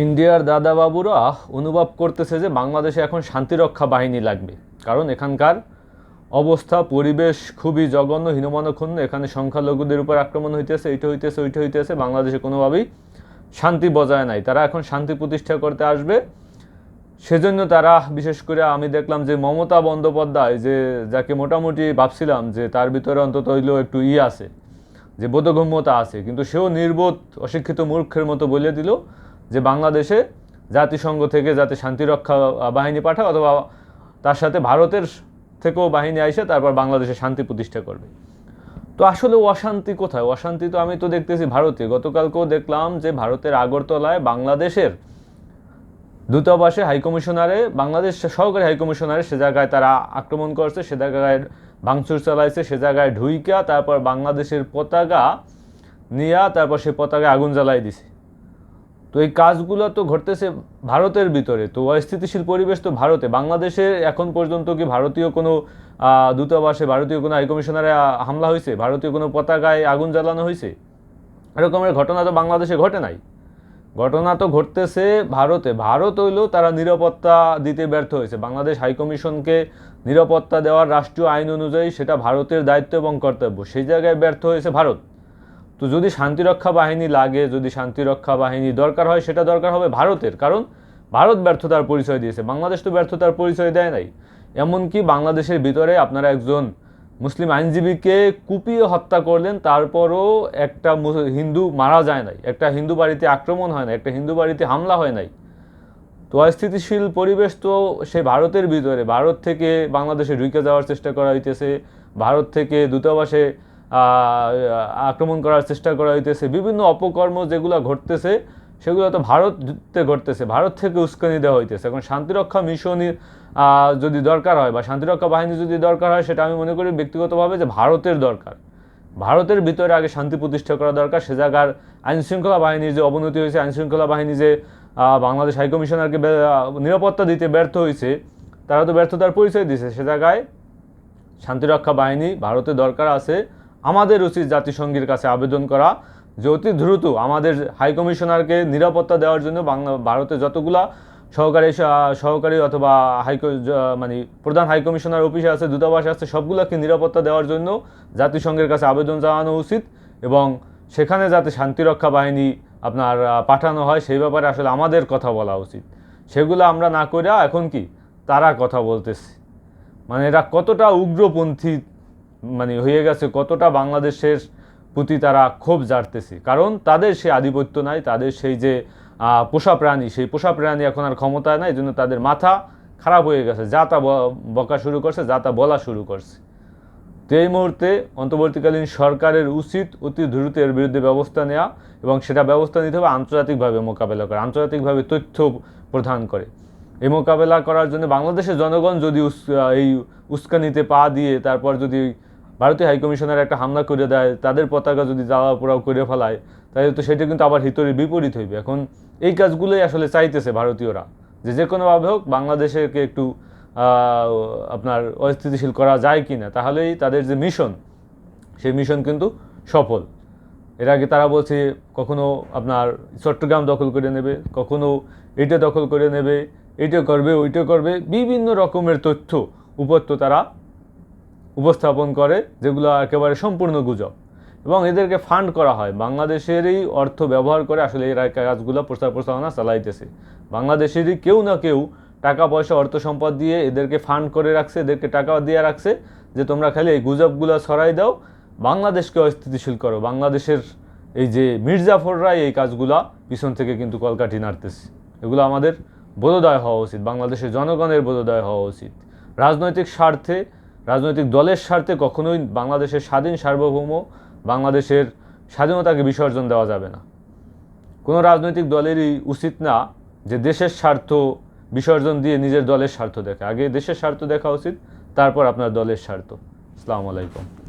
ইন্ডিয়ার দাদাবাবুরা অনুভব করতেছে যে বাংলাদেশে এখন শান্তিরক্ষা বাহিনী লাগবে। কারণ এখানকার অবস্থা, পরিবেশ খুবই জঘন্য, হীনমনক্ষুণ্ণ। এখানে সংখ্যালঘুদের উপর আক্রমণ হইতেছে, এইটা হইতেছে, ওইটা হইতেছে। বাংলাদেশে কোনোভাবেই শান্তি বজায় নাই। তারা এখন শান্তি প্রতিষ্ঠা করতে আসবে। সেজন্য তারা, বিশেষ করে আমি দেখলাম যে মমতা বন্দ্যোপাধ্যায়, যে যাকে মোটামুটি ভাবছিলাম যে তার ভিতরে অন্তত হইলেও একটু ই আছে, যে বোধগম্যতা আছে, কিন্তু সেও নির্বোধ, অশিক্ষিত মূর্খের মতো বলে দিল। যে বাংলাদেশে জাতিসংঘ থেকে যাতে শান্তিরক্ষা বাহিনী পাঠায় অথবা তার সাথে ভারতের থেকেও বাহিনী আইসে তারপর বাংলাদেশে শান্তি প্রতিষ্ঠা করবে। তো আসলে অশান্তি কোথায়? অশান্তি তো আমি তো দেখতেছি ভারতে। গতকালকেও দেখলাম যে ভারতের আগরতলায় বাংলাদেশের দূতাবাসে হাইকমিশনারে, বাংলাদেশ সহকারী হাইকমিশনারে সে জায়গায় তারা আক্রমণ করছে, সে জায়গায় ভাঙচুর চালাইছে, সে জায়গায় ঢুইকা তারপর বাংলাদেশের পতাকা নিয়া তারপর সে পতাকায় আগুন জ্বালাই দিছে। তো এই কাজগুলো তো ঘটতেছে ভারতের ভিতরে। তো অস্থিতিশীল পরিবেশ তো ভারতে। বাংলাদেশে এখন পর্যন্ত কি ভারতীয় কোনো দূতাবাসে ভারতীয় কোনো হাইকমিশনারে হামলা হয়েছে? ভারতীয় কোনো পতাকায় আগুন জ্বালানো হয়েছে? এরকমের ঘটনা তো বাংলাদেশে ঘটে নাই। ঘটনা তো ঘটতেছে ভারতে। ভারত হইলেও তারা নিরাপত্তা দিতে ব্যর্থ হয়েছে। বাংলাদেশ হাইকমিশনকে নিরাপত্তা দেওয়ার রাষ্ট্রীয় আইন অনুযায়ী সেটা ভারতের দায়িত্ব এবং কর্তব্য। সেই জায়গায় ব্যর্থ হয়েছে ভারত। তো যদি শান্তিরক্ষা বাহিনী লাগে, যদি শান্তিরক্ষা বাহিনী দরকার হয়, সেটা দরকার হবে ভারতের। কারণ ভারত ব্যর্থতার পরিচয় দিয়েছে। বাংলাদেশ তো ব্যর্থতার পরিচয় দেয় নাই। এমনকি বাংলাদেশের ভিতরে আপনারা একজন মুসলিম আইনজীবীকে কুপিয়ে হত্যা করলেন, তারপরও একটা হিন্দু মারা যায় নাই। একটা হিন্দু বাড়িতে আক্রমণ হয় নাই, একটা হিন্দু বাড়িতে হামলা হয় নাই। তো অস্থিতিশীল পরিবেশ তো সে ভারতের ভিতরে। ভারত থেকে বাংলাদেশে ঢুকে যাওয়ার চেষ্টা করা হইতেছে। ভারত থেকে দূতাবাসে আক্রমণ করার চেষ্টা করা হইতেছে। বিভিন্ন অপকর্ম যেগুলো ঘটতেছে সেগুলো তো ভারতে ঘটতেছে। ভারত থেকে উস্কানি দেওয়া হইতেছে। এখন শান্তিরক্ষা মিশনই আহ, যদি দরকার হয় বা শান্তিরক্ষা বাহিনী যদি দরকার হয় সেটা আমি মনে করি ব্যক্তিগতভাবে যে ভারতের দরকার। ভারতের ভিতরে আগে শান্তি প্রতিষ্ঠা করা দরকার। সে জায়গার আইনশৃঙ্খলা বাহিনীর যে অবনতি হয়েছে আইনশৃঙ্খলা বাহিনী যে বাংলাদেশ হাইকমিশনারকে নিরাপত্তা দিতে ব্যর্থ হয়েছে তারা তো ব্যর্থতার পরিচয় দিয়েছে সে জায়গায় শান্তিরক্ষা বাহিনী ভারতে দরকার আছে। আমাদের উচিত জাতিসংঘের কাছে আবেদন করা যে অতি দ্রুত আমাদের হাইকমিশনারকে নিরাপত্তা দেওয়ার জন্য বাংলা, ভারতে যতগুলা সহকারী সহকারী অথবা হাইকো মানে প্রধান হাইকমিশনার অফিসে আছে, দূতাবাস আছে, সবগুলোকে নিরাপত্তা দেওয়ার জন্য জাতিসংঘের কাছে আবেদন জানানো উচিত এবং সেখানে যাতে শান্তিরক্ষা বাহিনী আপনার পাঠানো হয়, সেই ব্যাপারে আসলে আমাদের কথা বলা উচিত। সেগুলো আমরা না করে এখন কি তারা কথা বলতেছে। মানে এরা কতটা উগ্রপন্থী মানে হয়ে গেছে কতটা বাংলাদেশের প্রতি তারা ক্ষোভ জারতেছে। কারণ তাদের সেই আধিপত্য নাই, তাদের সেই যে পোষা প্রাণী, সেই পোষা প্রাণী এখন আর ক্ষমতায় নাই জন্য তাদের মাথা খারাপ হয়ে গেছে। যা তা বকা শুরু করছে, যা তা বলা শুরু করছে। তো এই মুহূর্তে অন্তর্বর্তীকালীন সরকারের উচিত অতি দ্রুত এর বিরুদ্ধে ব্যবস্থা নেওয়া এবং সেটা ব্যবস্থা নিতে হবে আন্তর্জাতিকভাবে মোকাবেলা করা, আন্তর্জাতিকভাবে তথ্য প্রদান করে। এই মোকাবেলা করার জন্য বাংলাদেশের জনগণ যদি এই উস্কানিতে পা দিয়ে তারপর যদি ভারতীয় হাইকমিশনের একটা হামলা করে দেয়, তাদের পতাকা যদি জ্বালা পোড়াও করে ফেলায়, তাহলে তো সেটা কিন্তু আবার হিতরের বিপরীত হইবে। এখন এই কাজগুলোই আসলে চাইতেছে ভারতীয়রা, যে যে কোনোভাবে হোক বাংলাদেশকে একটু আপনার অস্থিতিশীল করা যায় কি না তাহলেই তাদের যে মিশন, সেই মিশন কিন্তু সফল। এর আগে তারা বলছে, কখনো আপনার চট্টগ্রাম দখল করে নেবে, কখনো এটা দখল করে নেবে, এটা করবে, ওইটা করবে, বিভিন্ন রকমের তথ্য উপত্য তারা উপস্থাপন করে, যেগুলো একেবারে সম্পূর্ণ গুজব। এবং এদেরকে ফান্ড করা হয়। বাংলাদেশেরই অর্থ ব্যবহার করে আসলে এরা কাজগুলো প্রচার প্রচারণা চালাইতেছে। বাংলাদেশেরই কেউ না কেউ টাকা, পয়সা, অর্থ সম্পদ দিয়ে এদেরকে ফান্ড করে রাখছে, এদেরকে টাকা দিয়ে রাখছে যে তোমরা খালি এই গুজবগুলো ছড়াই দাও। বাংলাদেশকে অস্থিতিশীল করো। বাংলাদেশের এই যে মির্জাফররাই এই কাজগুলা পিছন থেকে কিন্তু কলকাঠি নাড়তেছে। এগুলো আমাদের বোধোদয় হওয়া উচিত। বাংলাদেশের জনগণের বোধোদয় হওয়া উচিত। রাজনৈতিক স্বার্থে রাজনৈতিক দলের স্বার্থে কখনোই বাংলাদেশের স্বাধীন সার্বভৌম বাংলাদেশের স্বাধীনতাকে বিসর্জন দেওয়া যাবে না। কোনো রাজনৈতিক দলেরই উচিত না যে দেশের স্বার্থ বিসর্জন দিয়ে নিজের দলের স্বার্থ দেখা আগে দেশের স্বার্থ দেখা উচিত, তারপর আপনার দলের স্বার্থ। আসসালামু আলাইকুম।